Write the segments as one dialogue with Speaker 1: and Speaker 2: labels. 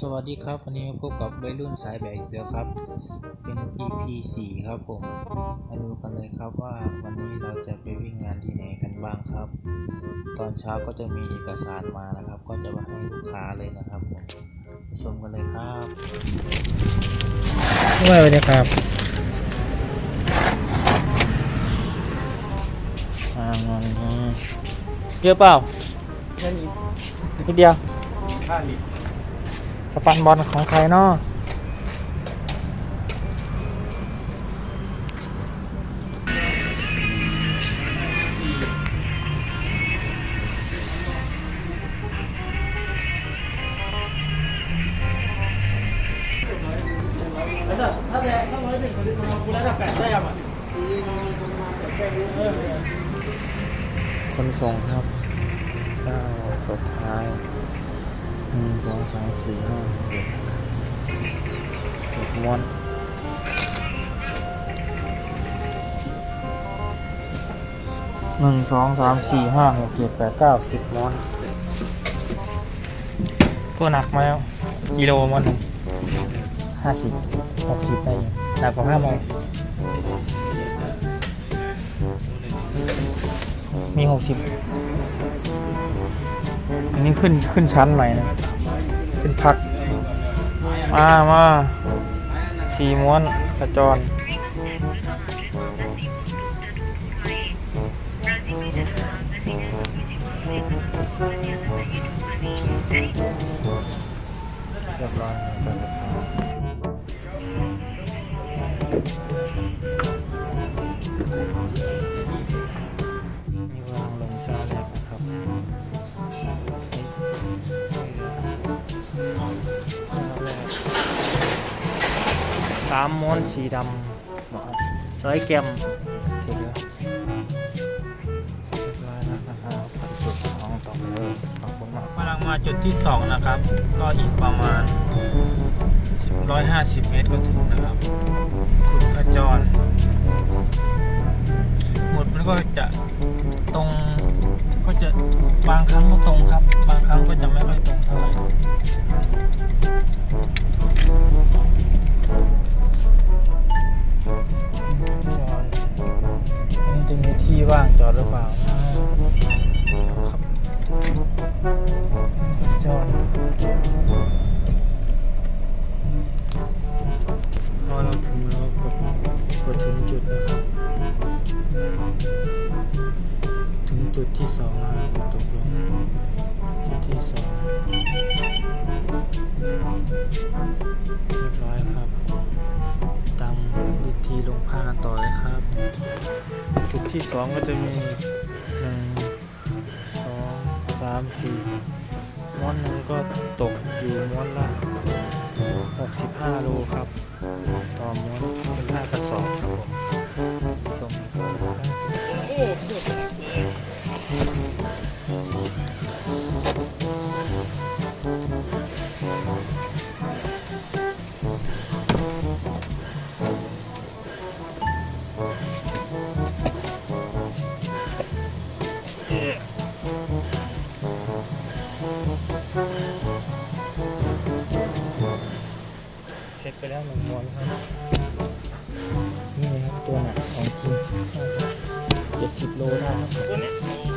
Speaker 1: สวัสดีครับ วันนี้มาพบกับวัยรุ่นสายแบกอีกแล้วครับ เป็น EP 4 ครับผมมาดูกันเลยครับว่าวันนี้เราจะไปวิ่งงานที่ไหนกันบ้างครับ ตอนเช้าก็จะมีเอกสารมานะครับ ก็จะมาให้ลูกค้าเลยนะครับผมไปชมกันเลยครับ
Speaker 2: สวัสดีครับอ่าเยอะเปล่านิดเดียว สปันบอลของใครเนาะคนส่งครับเก้าสุดท้าย หนึ่งสองสามสี่ห้าหกเจ็ดสิบม้วนหนึ่งสองสามสี่ห้าหกเจ็ดแปดเก้าสิบม้วนก็หนักมาแล้วกิโลม้วนหนึ่งห้าสิบหกสิบได้หนักกว่าห้าโมงมีหกสิบ นี้ขึ้นขึ้นชั้นใหม่นะขึ้นพัก มามาสี่ม้วนกระจรามม้วนสีดำร้อยแกรมทีเดียวร้อยแล้วนะครับพันจุดสองต่อเลยขอบคุณมากกำลังมาจุดที่สองนะครับ ก็อีกประมาณ150เมตรก็ถึงนะครับขุดขจรหมุดมันก็จะตรงก็จะบางครั้งก็ตรงครับ บางครั้งก็จะไม่ค่อยตรงเท่าไหร่ ว่างจอดหรือเปล่าครับจอดพอเราถึงแล้วกดกดถึงจุดนะครับ ถึงจุดที่สองนะตกลงจุดที่สอง ที่สองก็จะมีหนึ่งสองสามสี่ม้วนหนึงก็ตกอยู่ม้วนละหกสิบห้าโลครับ ต่อม้วนเป็นห้ากระสอบครับผมส่งเ不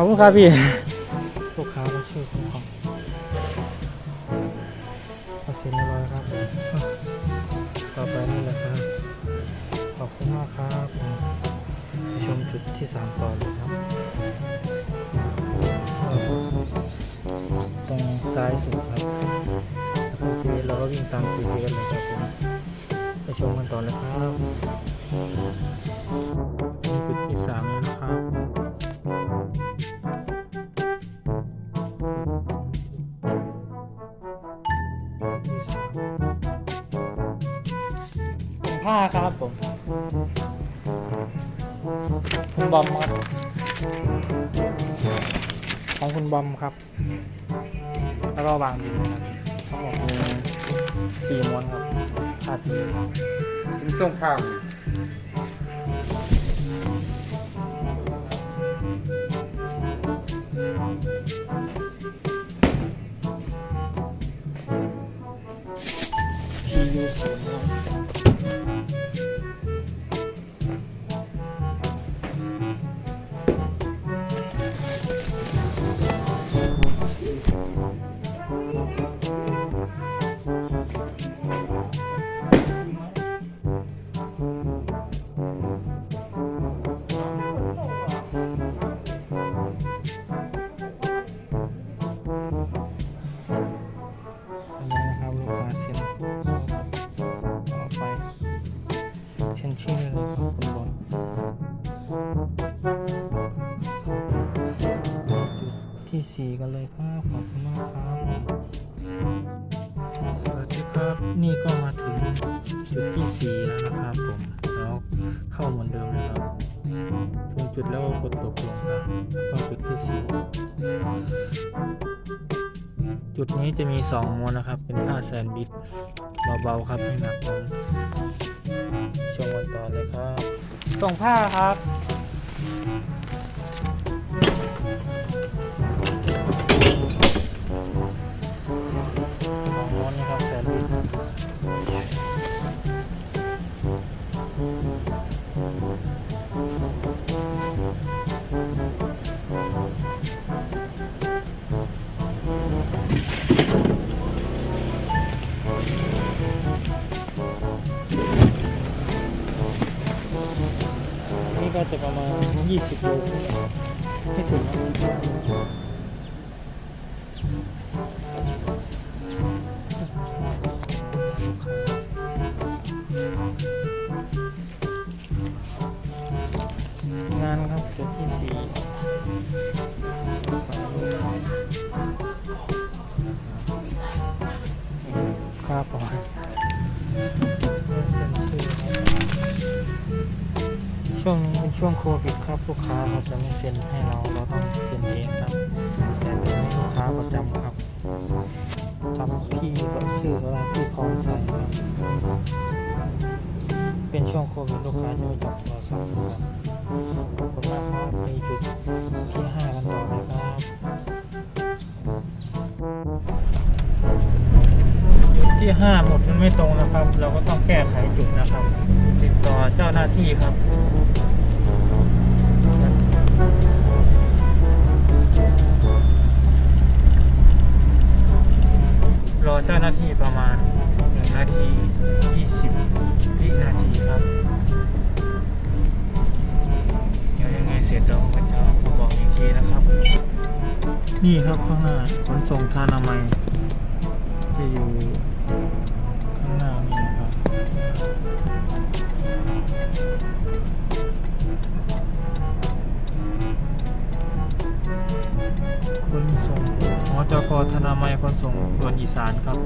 Speaker 2: ขอบคุณครับพี่ลูกค้าก็ชื่อคุณของเปอร์เซ็นต์เรียบร้อยครับ ต่อไปนี่แหละครับ ขอบคุณมากครับไปชมจุดที่สามต่อเลยครับตรงซ้ายสุดครับโอเคเราก็วิ่งตาม GPS กันเลยครับผมไปชมกันต่อเลยครับ อมครับของคุณบอมครับ แล้วก็วางดินครับทั้งหมดมีสี่ม้วนครับผ้าพี
Speaker 3: เป็นส่งข้าว
Speaker 2: จุดแล้วก็กดตกลงครับแล้วก็จุดที่สี่จุดนี้จะมีสองม้วนนะครับ เป็นผ้าแซนด์วิชเบาๆครับไม่หนักผมชมวันต่อเลยครับส่งผ้าครับ ครับผมเซ็นชื่อช่วงนี้เป็นช่วงโควิดครับลูกค้าเขาจะไม่เซ็นให้เราเราต้องเซ็นเองครับ แต่ตอนนี้ลูกค้าประจำครับทำพี่ก็ชื่อก็ได้พี่พร้อมใส่ครับเป็นช่วงโควิดลูกค้าจะไม่จับโทรศั ห้าหมดมันไม่ตรงนะครับ เราก็ต้องแก้ไขจุดนะครับ ติดต่อเจ้าหน้าที่ครับรอเจ้าหน้าที่ประมาณหนึ่งนาทียี่สิบวินาทีครับเดี๋ยวยังไงเสร็จเราก็จะมาบอกอีกทีนะครับ นี่ครับข้างหน้าขนส่งทานามัยจะอยู่ คนส่งหอจกธนามัยคนส่งส่วนอีสานครับ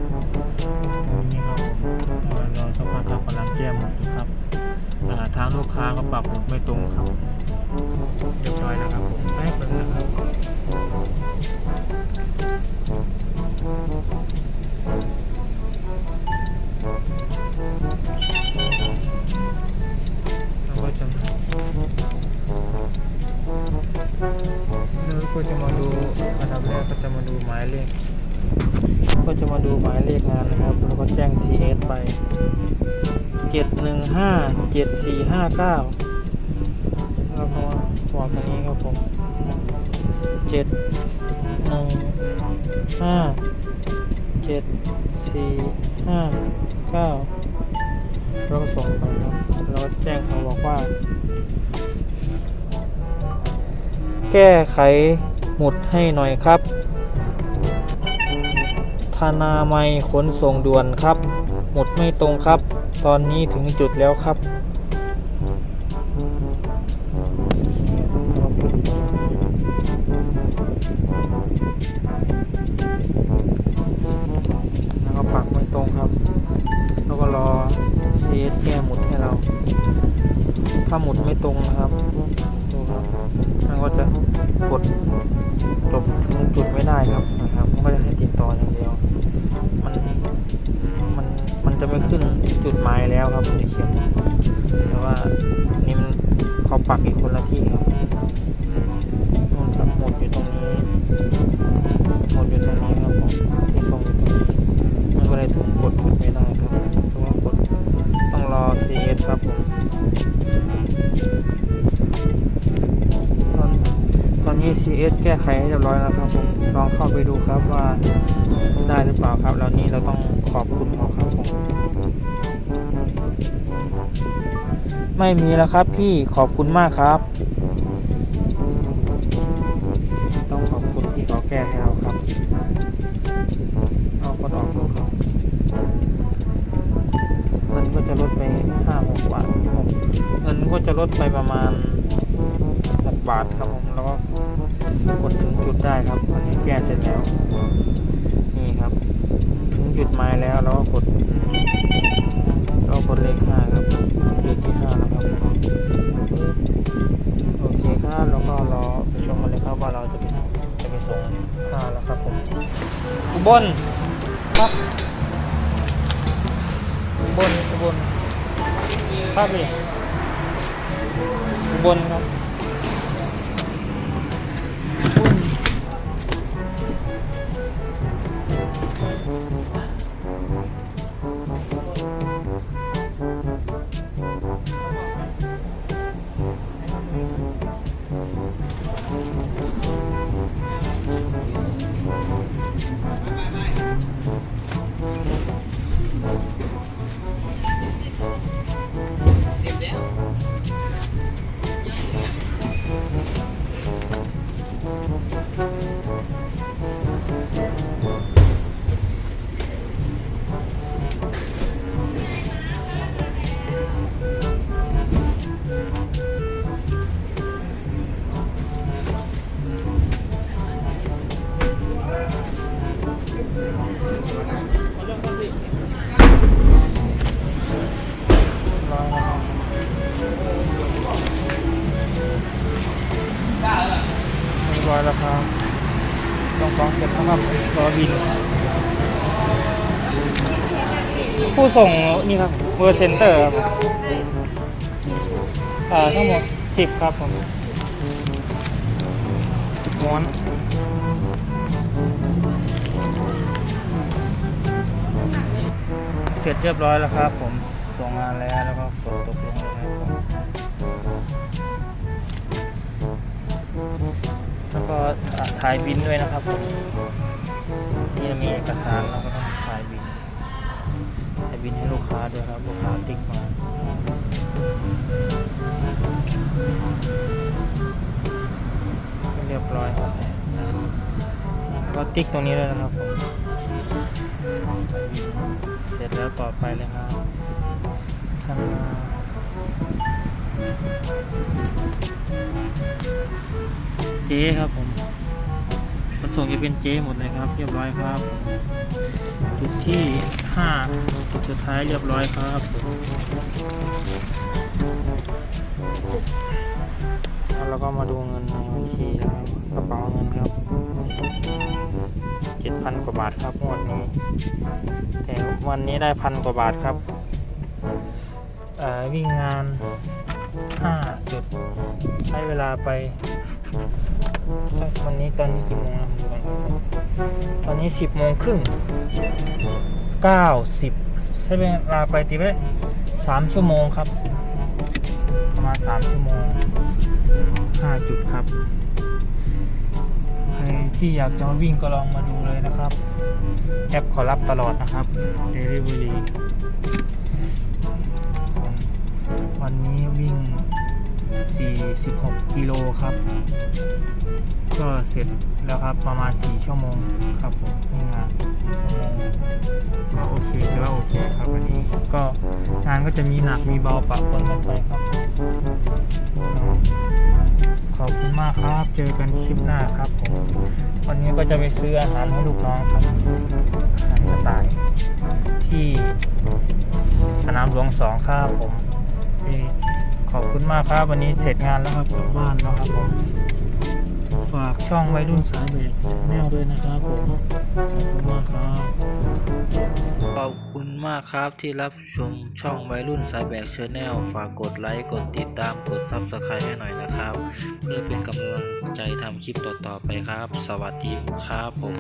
Speaker 2: ตรงนี้ครับผมเรอสักพักครับกำลังแก้หมดอยู่ครับทางลูกค้าก็ปรับหมดไม่ตรงครับ จะมาดูอันดับแรกก็จะมาดูหมายเลข ก็จะมาดูหมายเลขงานนะครับแล้วก็แจ้ง CS ไปเจ็ดหนึ่งห้าเจ็ดสี่ห้าเก้าแล้วก็บอกอันนี้ครับผมเจ็ดหนึ่งห้าเจ็ดสี่ห้าเก้าเราส่งไปครับเราแจ้งเขาบอกว่าแก้ไข มุดให้หน่อยครับ ธนาไมขนส่งด่วนครับ หมุดไม่ตรงครับ ตอนนี้ถึงจุดแล้วครับ GPS แก้ไขให้เรียบร้อยแล้วครับผมลองเข้าไปดูครับว่าได้หรือเปล่าครับแล้วนี้เราต้องขอบคุณเขาครับผมไม่มีแล้วครับพี่ขอบคุณมากครับ ต้องขอบคุณที่เขาแก้ให้เราครับเอาคนออกดูครับเงินก็จะลดไปห้าหกบาทเงินก็จะลดไปประมาณ6บาทครับผมแล้วก็ กดถึงจุดได้ครับอันนี้แก้เสร็จแล้ว นี่ครับ ถึงจุดหมายแล้วเราก็กด เรากดเลขห้าครับเลขที่ห้าแล้วครับโอเคครับแล้วก็รอไปชมกันเลยครับว่าเราจะไปจะไปส่งห้าแล้วครับผมอุบลครับอุบลอุบลครับพี่อุบลครับ ฟ้องเสร็จแล้วครับรอบิน ผู้ส่งนี่ครับเวอร์เซนเตอร์ครับอ่าทั้งหมดสิบครับผมม้วนเสร็จเรียบร้อยแล้วครับผมส่งงานแล้วแล้วก็กดตกลง ก็ถ่ายบินด้วยนะครับผมนี่มีเอกสารเราก็ต้องถ่ายบินถ่ายบินให้ลูกค้าด้วยครับลูกค้าติ๊กมาเรียบร้อยครับก็ติ๊กตรงนี้เลยนะครับผมเสร็จแล้วต่อไปเลยครับทำมา เจ๊ครับผมมันส่งจะเป็นเจ๊หมดเลยครับ เรียบร้อยครับ จุดที่ห้าจุดสุดท้ายเรียบร้อยครับแล้วก็มาดูเงินในบัญชีนะครับกระเป๋าเงินครับเจ็ดพันกว่าบาทครับงวดนี้แต่วันนี้ได้พันกว่าบาทครับวิ่งงาน 5จุดใช้เวลาไปวันนี้ตอนนี้กี่โมงแล้วดูก่อนครับตอนนี้ 10โมงครึ่ง90 ใช้เวลาไปตีไป3ชั่วโมงครับ ประมาณ 3 ชั่วโมง 5 จุดครับ ใครที่อยากจะมาวิ่งก็ลองมาดูเลยนะครับ แอปขอรับตลอดนะครับ Delivery วันนี้วิ่ง 46 กิโลครับ ก็เสร็จแล้วครับประมาณ 4 ชั่วโมงครับผมวิ่งงาน4ชั่วโมงก็โอเคถือว่าโอเคครับวันนี้ก็งานก็จะมีหนักมีเบาปะปนกันไปครับ ขอบคุณมากครับ เจอกันคลิปหน้าครับผมวันนี้ก็จะไปซื้ออาหารให้ลูกน้องครับอาหารกระต่ายที่สนามหลวงสองครับผม ขอบคุณมากครับวันนี้เสร็จงานแล้วครับกลับบ้านแล้วครับผมฝากช่องไว้รุ่นสายเบรกแนลด้วยนะครับผมขอบคุณมากครับ
Speaker 1: ขอบคุณมากครับที่รับชมช่องวัยรุ่นสายแบกเชอแนลฝากกดไลค์กดติดตามกดซับสไครต์ให้หน่อยนะครับ เพื่อเป็นกำลังใจทำคลิปต่อๆไปครับ สวัสดีครับผม